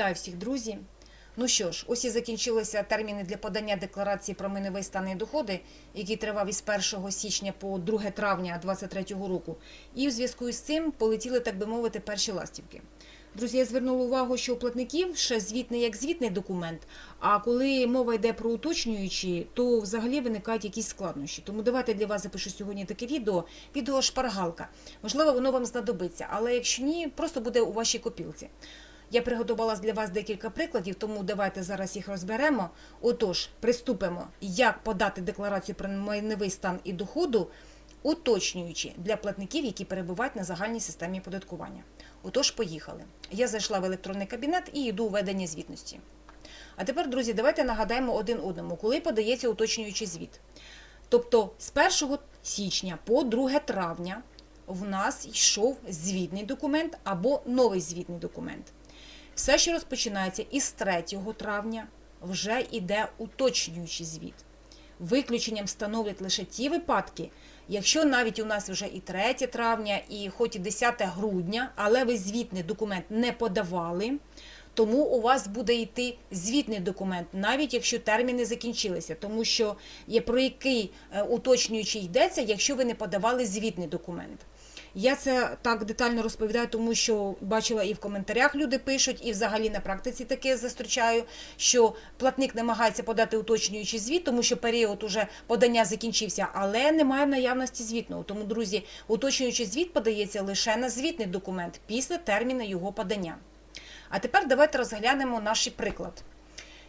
Вітаю всіх, друзі. Ну що ж, ось і закінчилися терміни для подання декларації про майновий стан і доходи, який тривав із 1 січня по 2 травня 2023 року. І в зв'язку з цим полетіли, так би мовити, перші ластівки. Друзі, я звернула увагу, що у платників ще звіт не як звітний документ, а коли мова йде про уточнюючі, то взагалі виникають якісь складнощі. Тому давайте для вас запишу сьогодні таке відео, відео шпаргалка. Можливо, воно вам знадобиться, але якщо ні, просто буде у вашій копілці. Я приготувала для вас декілька прикладів, тому давайте зараз їх розберемо. Отож, приступимо, як подати декларацію про майновий стан і доходу, уточнюючи для платників, які перебувають на загальній системі податкування. Отож, поїхали. Я зайшла в електронний кабінет і йду у ведення звітності. А тепер, друзі, давайте нагадаємо один одному, коли подається уточнюючий звіт. Тобто з 1 січня по 2 травня в нас йшов звітний документ або новий звітний документ. Все, що розпочинається із 3 травня, вже йде уточнюючий звіт. Виключенням становлять лише ті випадки, якщо навіть у нас вже і 3 травня, і хоч і 10 грудня, але ви звітний документ не подавали, тому у вас буде йти звітний документ, навіть якщо терміни закінчилися, тому що є про який е, уточнюючий йдеться, якщо ви не подавали звітний документ. Я це так детально розповідаю, тому що бачила і в коментарях люди пишуть, і взагалі на практиці таке зустрічаю, що платник намагається подати уточнюючий звіт, тому що період уже подання закінчився, але немає в наявності звітного. Тому, друзі, уточнюючий звіт подається лише на звітний документ після терміну його подання. А тепер давайте розглянемо наш приклад.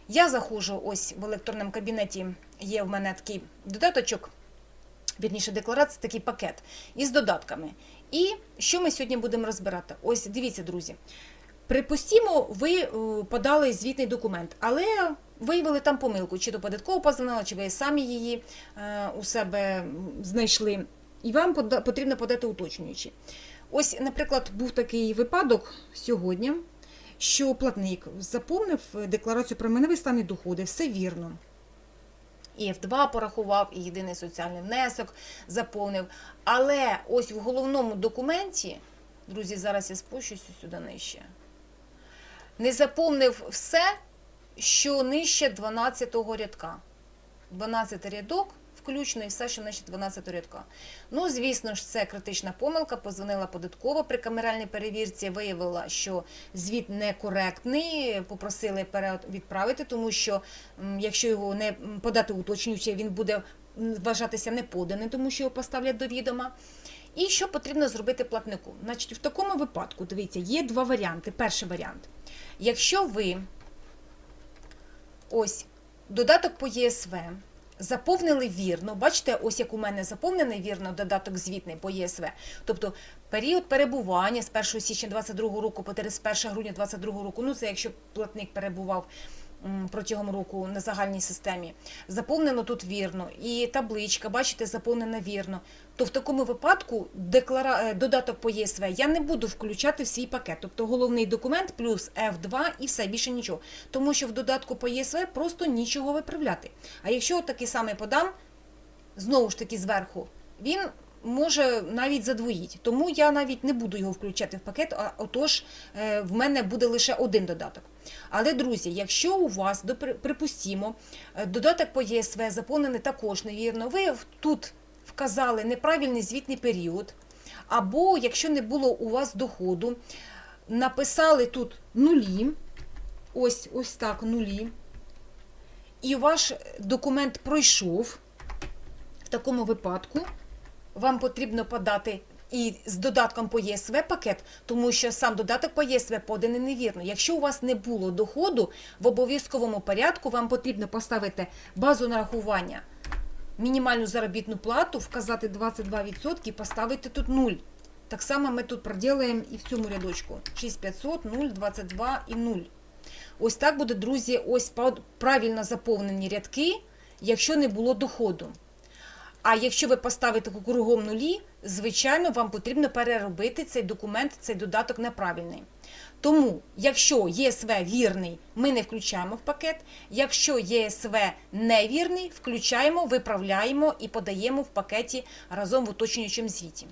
Я заходжу ось в електронному кабінеті, є в мене такий додаточок вірніше декларація, такий пакет із додатками. І що ми сьогодні будемо розбирати? Ось дивіться, друзі. Припустімо, ви е, подали звітний документ, але виявили там помилку, чи до податково позвонила, чи ви самі її е, у себе знайшли, і вам потрібно подати уточнюючі. Ось, наприклад, був такий випадок сьогодні, що платник заповнив декларацію про майновий стан і доходи, все вірно і F2 порахував, і єдиний соціальний внесок заповнив. Але ось в головному документі, друзі, зараз я спущуся сюди нижче, не заповнив все, що нижче 12-го рядка. 12 рядок, включно і все, що нижче 12 рядка. Ну, звісно ж, це критична помилка. Позвонила податкова при камеральній перевірці, виявила, що звіт некоректний, попросили перевідправити, тому що якщо його не подати уточнюючи, він буде вважатися неподаним, тому що його поставлять до відома. І що потрібно зробити платнику? Значить, в такому випадку, дивіться, є два варіанти. Перший варіант. Якщо ви ось додаток по ЄСВ заповнили вірно, бачите, ось як у мене заповнений вірно додаток звітний по ЄСВ. Тобто період перебування з 1 січня 2022 року по 31 грудня 2022 року, ну це якщо платник перебував протягом року на загальній системі, заповнено тут вірно, і табличка, бачите, заповнена вірно. То в такому випадку деклара... е, додаток по ЄСВ я не буду включати в свій пакет. Тобто головний документ плюс F2 і все більше нічого. Тому що в додатку по ЄСВ просто нічого виправляти. А якщо такий самий подам, знову ж таки зверху, він може навіть задвоїть. Тому я навіть не буду його включати в пакет, а отож е, в мене буде лише один додаток. Але, друзі, якщо у вас, припустімо, е, додаток по ЄСВ заповнений також невірно, ви тут вказали неправильний звітний період, або якщо не було у вас доходу, написали тут нулі, ось, ось так, нулі, і ваш документ пройшов, в такому випадку вам потрібно подати і з додатком по ЄСВ пакет, тому що сам додаток по ЄСВ поданий невірно. Якщо у вас не було доходу, в обов'язковому порядку вам потрібно поставити базу нарахування, мінімальну заробітну плату, вказати 22% і поставити тут 0. Так само ми тут проділаємо і в цьому рядочку. 6500, 0, 22 і 0. Ось так буде, друзі, ось правильно заповнені рядки, якщо не було доходу. А якщо ви поставите кругом нулі, звичайно, вам потрібно переробити цей документ, цей додаток неправильний. Тому, якщо ЄСВ вірний, ми не включаємо в пакет. Якщо ЄСВ невірний, включаємо, виправляємо і подаємо в пакеті разом в уточнюючому звіті.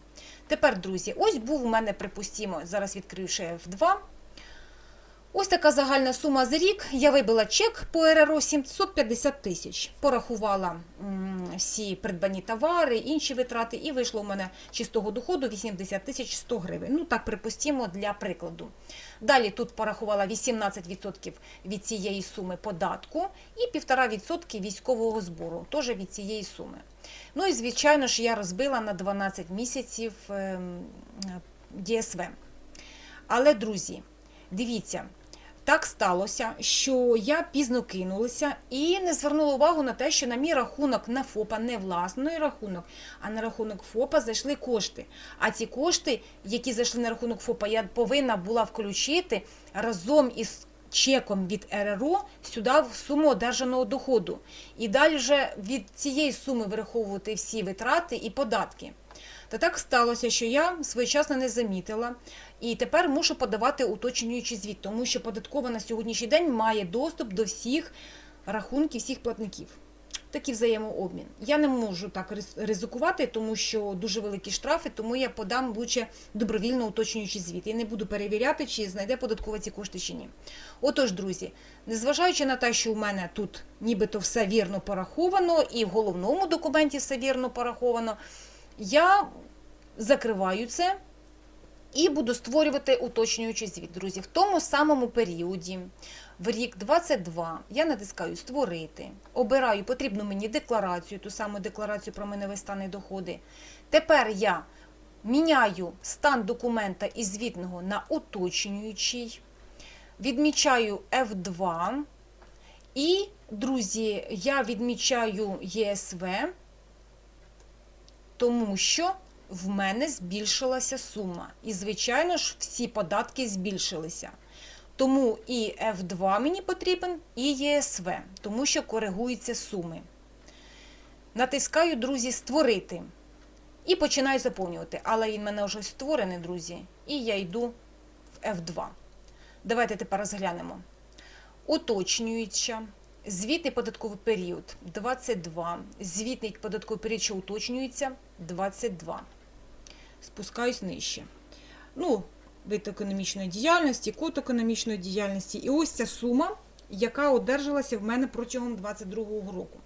Тепер, друзі, ось був у мене, припустімо, зараз відкрию ще F2. Ось така загальна сума за рік. Я вибила чек по РРО 750 тисяч. Порахувала всі придбані товари, інші витрати, і вийшло у мене чистого доходу 80 тисяч 100 гривень. Ну так припустимо для прикладу. Далі тут порахувала 18% від цієї суми податку і 1,5% військового збору, теж від цієї суми. Ну і звичайно ж я розбила на 12 місяців ем, е, ДСВ. Але, друзі, дивіться, так сталося, що я пізно кинулася і не звернула увагу на те, що на мій рахунок на ФОПа, не власний рахунок, а на рахунок ФОПа зайшли кошти. А ці кошти, які зайшли на рахунок ФОПа, я повинна була включити разом із чеком від РРО сюди в суму одержаного доходу. І далі вже від цієї суми вираховувати всі витрати і податки. Та так сталося, що я своєчасно не замітила, і тепер мушу подавати уточнюючий звіт, тому що податкова на сьогоднішній день має доступ до всіх рахунків, всіх платників. Такий взаємообмін. Я не можу так ризикувати, тому що дуже великі штрафи, тому я подам лучше добровільно уточнюючий звіт. Я не буду перевіряти, чи знайде податкова ці кошти чи ні. Отож, друзі, незважаючи на те, що у мене тут нібито все вірно пораховано, і в головному документі все вірно пораховано, я закриваю це і буду створювати уточнюючий звіт. Друзі, в тому самому періоді, в рік 22, я натискаю Створити, обираю потрібну мені декларацію, ту саму декларацію про мене стани доходи. Тепер я міняю стан документа із звітного на уточнюючий, відмічаю F2. І, друзі, я відмічаю ЄСВ, тому що в мене збільшилася сума. І, звичайно ж, всі податки збільшилися. Тому і F2 мені потрібен, і ЄСВ, тому що коригуються суми. Натискаю, друзі, створити. І починаю заповнювати. Але він мене вже створений, друзі. І я йду в F2. Давайте тепер розглянемо. Уточнююча. Звітний податковий період 22. Звітний податковий період, що уточнюється 22. Спускаюсь нижче. Ну, вид економічної діяльності, код економічної діяльності. І ось ця сума, яка одержалася в мене протягом 22-го року.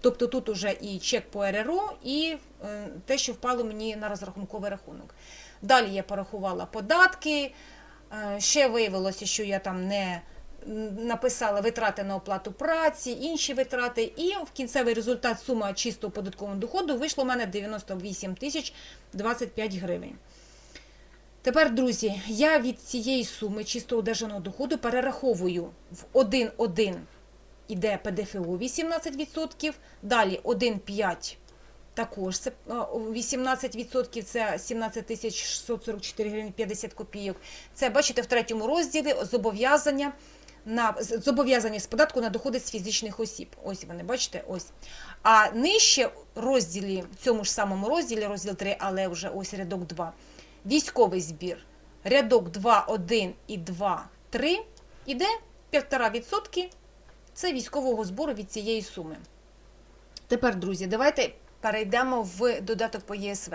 Тобто тут уже і чек по РРО, і е, те, що впало мені на розрахунковий рахунок. Далі я порахувала податки. Е, ще виявилося, що я там не написала витрати на оплату праці, інші витрати, і в кінцевий результат сума чистого податкового доходу вийшло у мене 98 тисяч 25 гривень. Тепер, друзі, я від цієї суми чисто одержаного доходу перераховую в 1,1 іде ПДФО 18%, далі 1,5 також це 18% це 17 тисяч 644 гривень 50 копійок. Це, бачите, в третьому розділі зобов'язання на зобов'язання з податку на доходи з фізичних осіб. Ось вони, бачите, ось. А нижче розділі, в цьому ж самому розділі, розділ 3, але вже ось рядок 2, військовий збір. Рядок 2, 1 і 2, 3 іде 1,5% це військового збору від цієї суми. Тепер, друзі, давайте перейдемо в додаток по ЄСВ.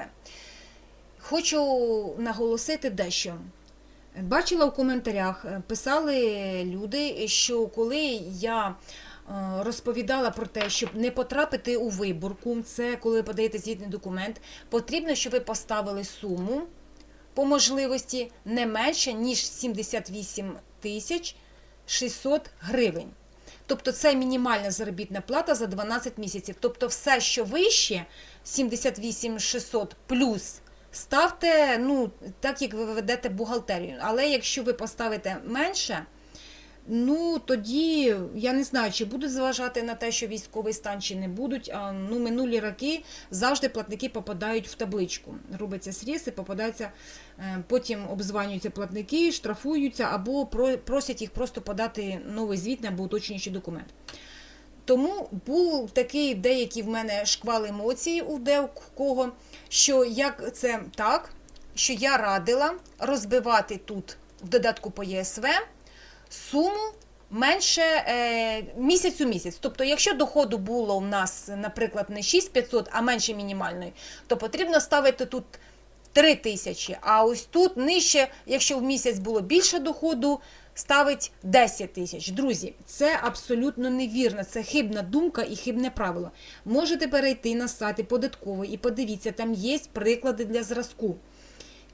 Хочу наголосити дещо. Бачила в коментарях, е, писали люди, що коли я е, розповідала про те, щоб не потрапити у виборку, це коли ви подаєте звітний документ, потрібно, щоб ви поставили суму по можливості не менше, ніж 78 тисяч 600 гривень. Тобто це мінімальна заробітна плата за 12 місяців. Тобто все, що вище 78 600 плюс, ставте, ну, так як ви ведете бухгалтерію. Але якщо ви поставите менше, ну тоді я не знаю, чи будуть зважати на те, що військовий стан, чи не будуть. А ну минулі роки завжди платники попадають в табличку. Робиться сріз і попадаються, е, потім обзванюються платники, штрафуються або просять їх просто подати новий звіт або уточнюючий документ. Тому був такий деякий в мене шквал емоцій у декого, що як це так, що я радила розбивати тут в додатку по ЄСВ суму менше е, місяць у місяць. Тобто, якщо доходу було у нас, наприклад, не 6500, а менше мінімальної, то потрібно ставити тут 3 тисячі. А ось тут нижче, якщо в місяць було більше доходу, ставить 10 тисяч. Друзі, це абсолютно невірно. Це хибна думка і хибне правило. Можете перейти на сайти податкової і подивіться, там є приклади для зразку.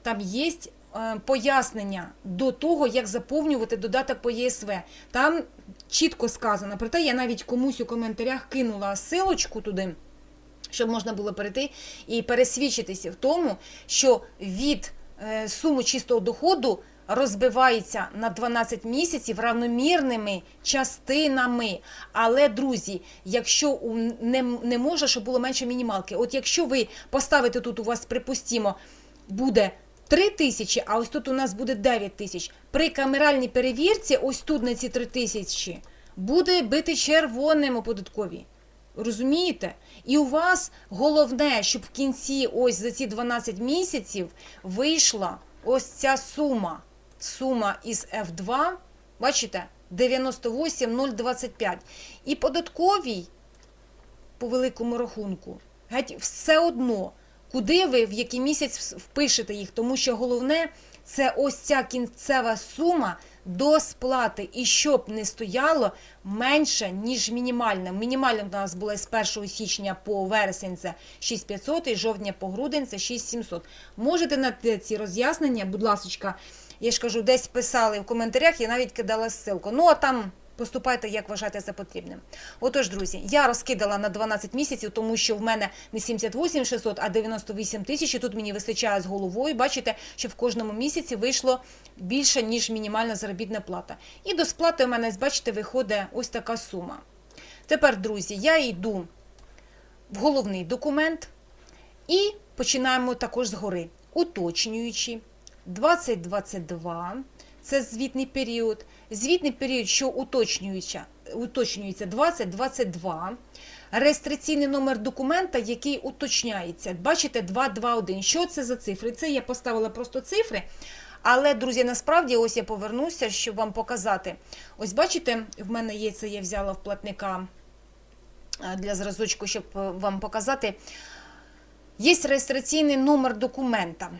Там є е, пояснення до того, як заповнювати додаток по ЄСВ. Там чітко сказано. Проте я навіть комусь у коментарях кинула силочку туди, щоб можна було перейти і пересвідчитися в тому, що від е, суми чистого доходу розбивається на 12 місяців равномірними частинами. Але, друзі, якщо не, не може, щоб було менше мінімалки, от якщо ви поставите тут, у вас, припустімо, буде 3 тисячі, а ось тут у нас буде 9 тисяч. При камеральній перевірці, ось тут на ці 3 тисячі, буде бити червоним у податковій. Розумієте? І у вас головне, щоб в кінці, ось за ці 12 місяців, вийшла ось ця сума. Сума із F2, бачите, 98,025. І податковій, по великому рахунку, геть все одно, куди ви в який місяць впишете їх, тому що головне це ось ця кінцева сума до сплати. І щоб не стояло менше, ніж мінімальна. Мінімальна в нас була з 1 січня по вересень це 6500, і жовтня по грудень це 6700. Можете на ці роз'яснення, будь ласка, я ж кажу, десь писали в коментарях, я навіть кидала ссылку. Ну а там. Поступайте, як вважаєте за потрібним. Отож, друзі, я розкидала на 12 місяців, тому що в мене не 78 600, а 98 тисяч. І тут мені вистачає з головою. Бачите, що в кожному місяці вийшло більше, ніж мінімальна заробітна плата. І до сплати у мене, бачите, виходить ось така сума. Тепер, друзі, я йду в головний документ і починаємо також згори. Уточнюючи 2022, це звітний період. Звітний період, що уточнюється, уточнюється 2022. Реєстраційний номер документа, який уточняється. Бачите, 221. Що це за цифри? Це я поставила просто цифри. Але, друзі, насправді, ось я повернуся, щоб вам показати. Ось бачите, в мене є це, я взяла в платника для зразочку, щоб е, вам показати. Є реєстраційний номер документа.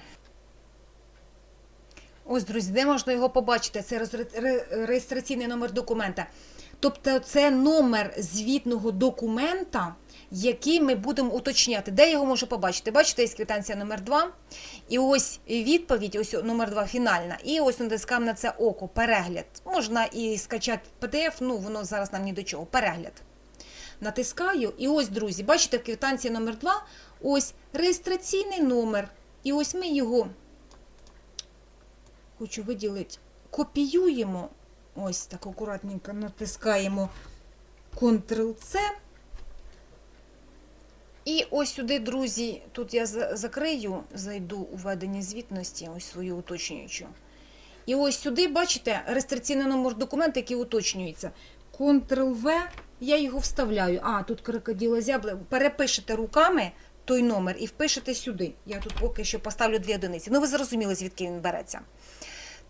Ось, друзі, де можна його побачити? Це реєстраційний номер документа. Тобто це номер звітного документа, який ми будемо уточняти. Де я його можу побачити? Бачите, є квитанція номер 2 І ось відповідь, ось номер 2 фінальна. І ось натискаємо на це око, перегляд. Можна і скачати PDF, ну воно зараз нам ні до чого. Перегляд. Натискаю, і ось, друзі, бачите, в квитанції номер 2 ось реєстраційний номер. І ось ми його хочу виділити, копіюємо, ось так акуратненько натискаємо Ctrl-C. І ось сюди, друзі, тут я закрию, зайду у введення звітності, ось свою уточнюючу. І ось сюди, бачите, реєстраційний номер документа, який уточнюється. Ctrl-V, я його вставляю. А, тут крокодила зябли. Перепишете руками той номер і впишете сюди. Я тут поки що поставлю дві одиниці. Ну, ви зрозуміли, звідки він береться.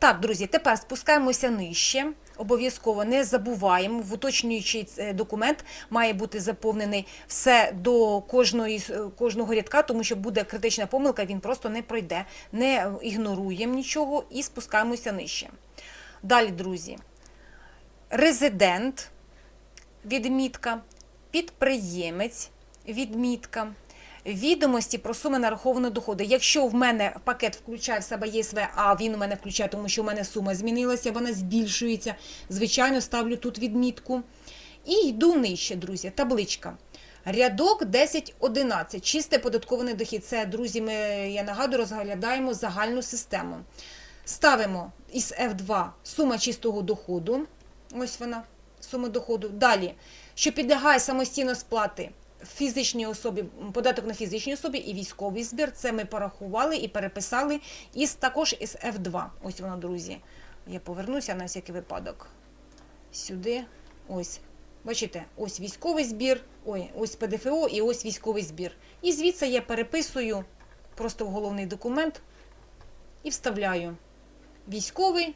Так, друзі, тепер спускаємося нижче. Обов'язково не забуваємо. В уточнюючий е, документ має бути заповнений все до кожної, е, кожного рядка, тому що буде критична помилка, він просто не пройде. Не ігноруємо нічого і спускаємося нижче. Далі, друзі, резидент, відмітка, підприємець, відмітка. Відомості про суми нарахованого доходу. Якщо в мене пакет включає в себе ЄСВ, а він у мене включає, тому що у мене сума змінилася, вона збільшується. Звичайно, ставлю тут відмітку. І йду нижче, друзі. Табличка. Рядок 10.11. Чистий податкований дохід. Це, друзі, ми, я нагадую, розглядаємо загальну систему. Ставимо із F2 сума чистого доходу. Ось вона, сума доходу. Далі, що підлягає самостійно сплати фізичній особі, податок на фізичній особі і військовий збір. Це ми порахували і переписали із також із F2. Ось воно, друзі. Я повернуся на всякий випадок. Сюди. Ось. Бачите, ось військовий збір, ой, ось ПДФО і ось військовий збір. І звідси я переписую просто в головний документ і вставляю військовий,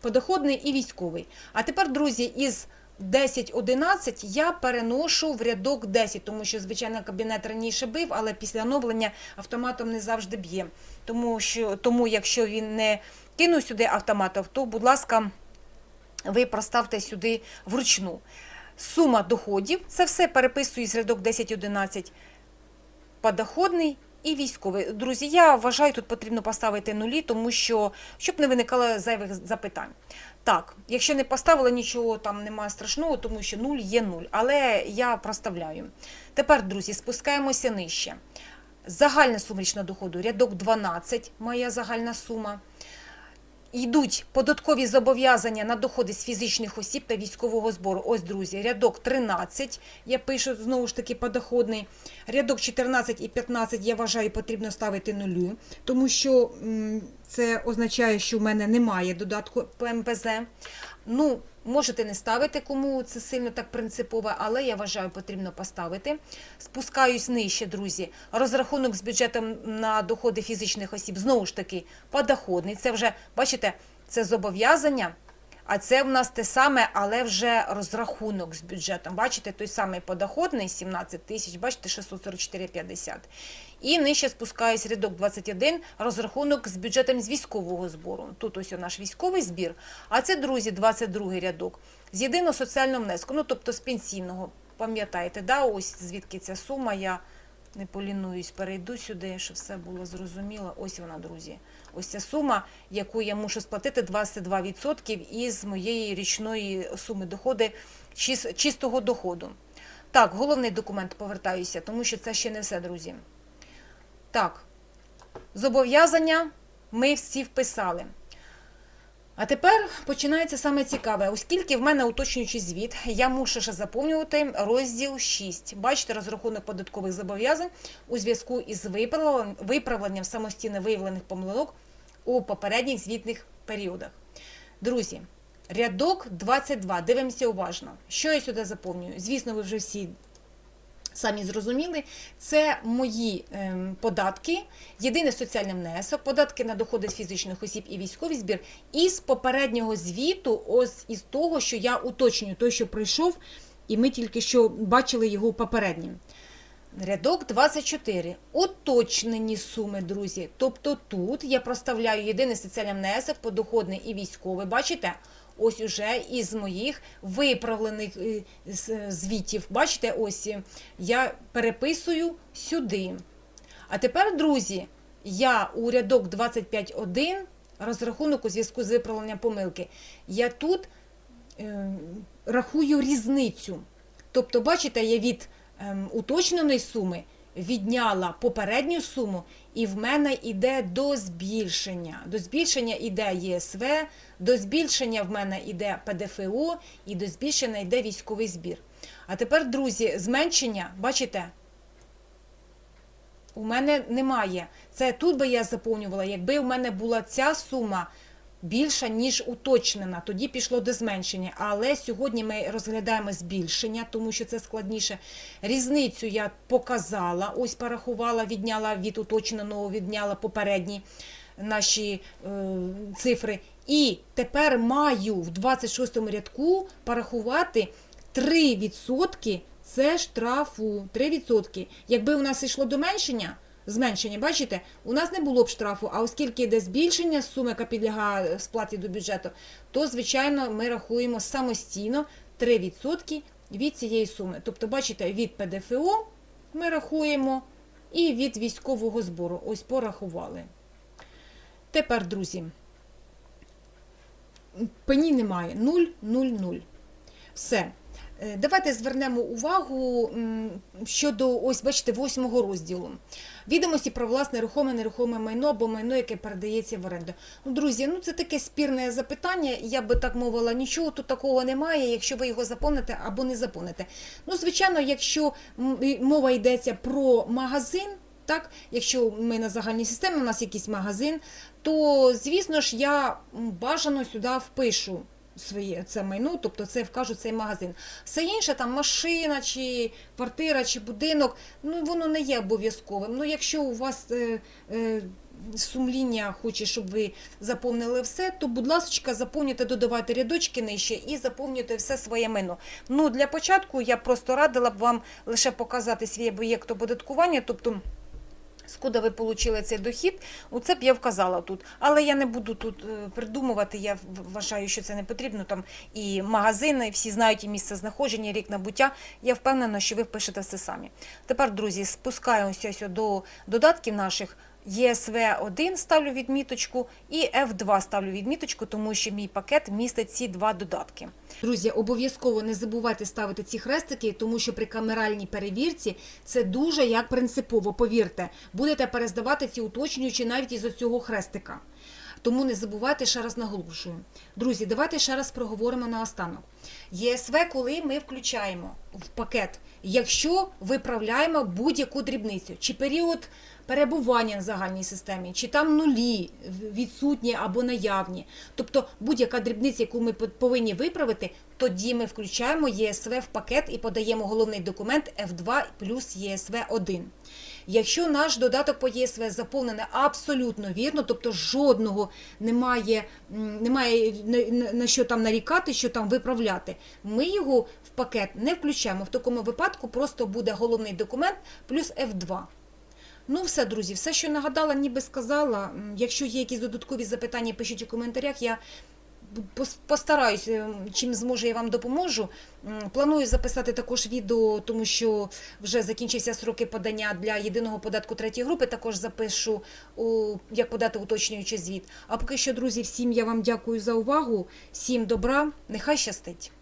подоходний і військовий. А тепер, друзі, із 10-11 я переношу в рядок 10, тому що, звичайно, кабінет раніше бив, але після оновлення автоматом не завжди б'є. Тому, що, тому якщо він не кинув сюди автоматом, то, будь ласка, ви проставте сюди вручну. Сума доходів це все переписую з рядок 10-11 подоходний і військовий. Друзі, я вважаю, тут потрібно поставити нулі, тому що щоб не виникало зайвих запитань. Так, якщо не поставила, нічого там немає страшного, тому що нуль є нуль. Але я проставляю. Тепер, друзі, спускаємося нижче. Загальна сумрічна доходу, рядок 12, моя загальна сума. Йдуть податкові зобов'язання на доходи з фізичних осіб та військового збору. Ось, друзі, рядок 13, я пишу знову ж таки подоходний. Рядок 14 і 15 я вважаю потрібно ставити нулю, тому що це означає, що в мене немає додатку ПМПЗ. Ну, можете не ставити, кому це сильно так принципово, але я вважаю, потрібно поставити. Спускаюсь нижче, друзі. Розрахунок з бюджетом на доходи фізичних осіб знову ж таки подоходний. Це вже, бачите, це зобов'язання. А це в нас те саме, але вже розрахунок з бюджетом. Бачите, той самий подоходний 17 тисяч, бачите, 644,50. І нижче спускаюсь рядок 21, розрахунок з бюджетом з військового збору. Тут ось наш військовий збір. А це, друзі, 22 рядок. З єдиного соціального внеску, ну тобто з пенсійного. Пам'ятаєте, да, ось звідки ця сума, я не полінуюсь, перейду сюди, щоб все було зрозуміло. Ось вона, друзі. Ось ця сума, яку я мушу сплатити 22% із моєї річної суми доходи, чис- чистого доходу. Так, головний документ повертаюся, тому що це ще не все, друзі. Так, зобов'язання ми всі вписали. А тепер починається саме цікаве. Оскільки в мене уточнюючий звіт, я мушу ще заповнювати розділ 6. Бачите, розрахунок податкових зобов'язань у зв'язку із виправленням самостійно виявлених помилок у попередніх звітних періодах. Друзі, рядок 22. Дивимося уважно. Що я сюди заповнюю? Звісно, ви вже всі самі зрозуміли, це мої ем, податки, єдиний соціальний внесок, податки на доходи фізичних осіб і військовий збір із попереднього звіту, ось із того, що я уточнюю, той, що пройшов, і ми тільки що бачили його попереднім. Рядок 24. Уточнені суми, друзі. Тобто тут я проставляю єдиний соціальний внесок, подоходний і військовий. Бачите? Ось уже із моїх виправлених е, звітів. Бачите, ось е, я переписую сюди. А тепер, друзі, я у рядок 25.1 розрахунок у зв'язку з виправленням помилки. Я тут е, рахую різницю. Тобто, бачите, я від ем, уточненої суми відняла попередню суму, і в мене йде до збільшення. До збільшення йде ЄСВ, до збільшення в мене йде ПДФО і до збільшення йде військовий збір. А тепер, друзі, зменшення, бачите, у мене немає. Це тут би я заповнювала, якби у мене була ця сума більша, ніж уточнена, тоді пішло до зменшення. Але сьогодні ми розглядаємо збільшення, тому що це складніше. Різницю я показала, ось порахувала, відняла від уточненого, відняла попередні наші е, цифри. І тепер маю в 26 рядку порахувати 3% це штрафу. 3%. Якби у нас йшло до меншення, зменшення, бачите, у нас не було б штрафу, а оскільки йде збільшення суми, яка підлягає сплаті до бюджету, то, звичайно, ми рахуємо самостійно 3% від цієї суми. Тобто, бачите, від ПДФО ми рахуємо і від військового збору. Ось порахували. Тепер, друзі, пені немає. 0, 0, 0. Все. Е, Давайте звернемо увагу щодо ось, бачите, восьмого розділу. Відомості про власне рухоме нерухоме майно або майно, яке передається в оренду. Ну, друзі, ну це таке спірне запитання. Я би так мовила, нічого тут такого немає, якщо ви його заповните або не заповните. Ну, звичайно, якщо мова йдеться про магазин. Так, якщо ми на загальній системі, у нас якийсь магазин, то звісно ж я бажано сюди впишу своє це майно, тобто це вкажу цей магазин. Все інше, там машина, чи квартира, чи будинок, ну воно не є обов'язковим. Ну, якщо у вас е, е, сумління хоче, щоб ви заповнили все, то, будь ласка, заповнюйте, додавайте рядочки нижче і заповнюйте все своє майно. Ну, для початку я просто радила б вам лише показати свій об'єкт оподаткування, тобто Скуда ви отримали цей дохід, оце б я вказала тут. Але я не буду тут е, придумувати, я вважаю, що це не потрібно. Там і магазини, всі знають і місце знаходження, рік набуття. Я впевнена, що ви впишете все самі. Тепер, друзі, спускаємося до додатків наших. ЄСВ-1 ставлю відміточку і F2 ставлю відміточку, тому що мій пакет містить ці два додатки. Друзі, обов'язково не забувайте ставити ці хрестики, тому що при камеральній перевірці це дуже як принципово, повірте, будете перездавати ці уточнюючі навіть із цього хрестика. Тому не забувайте, ще раз наголошую. Друзі, давайте ще раз проговоримо наостанок. ЄСВ, коли ми включаємо в пакет, якщо виправляємо будь-яку дрібницю, чи період перебування в загальній системі, чи там нулі відсутні або наявні, тобто будь-яка дрібниця, яку ми повинні виправити, тоді ми включаємо ЄСВ в пакет і подаємо головний документ F2 плюс ЄСВ 1. Якщо наш додаток по ЄСВ заповнений абсолютно вірно, тобто жодного немає, немає на, що там нарікати, що там виправляти, ми його в пакет не включаємо. В такому випадку просто буде головний документ плюс F2. Ну, все, друзі, все, що нагадала, ніби сказала. Якщо є якісь додаткові запитання, пишіть у коментарях. Я пос- постараюсь, е, чим зможу, я вам допоможу. Планую записати також відео, тому що вже закінчився сроки подання для єдиного податку третьої групи. Також запишу, як подати уточнюючий звіт. А поки що, друзі, всім я вам дякую за увагу. Всім добра, нехай щастить.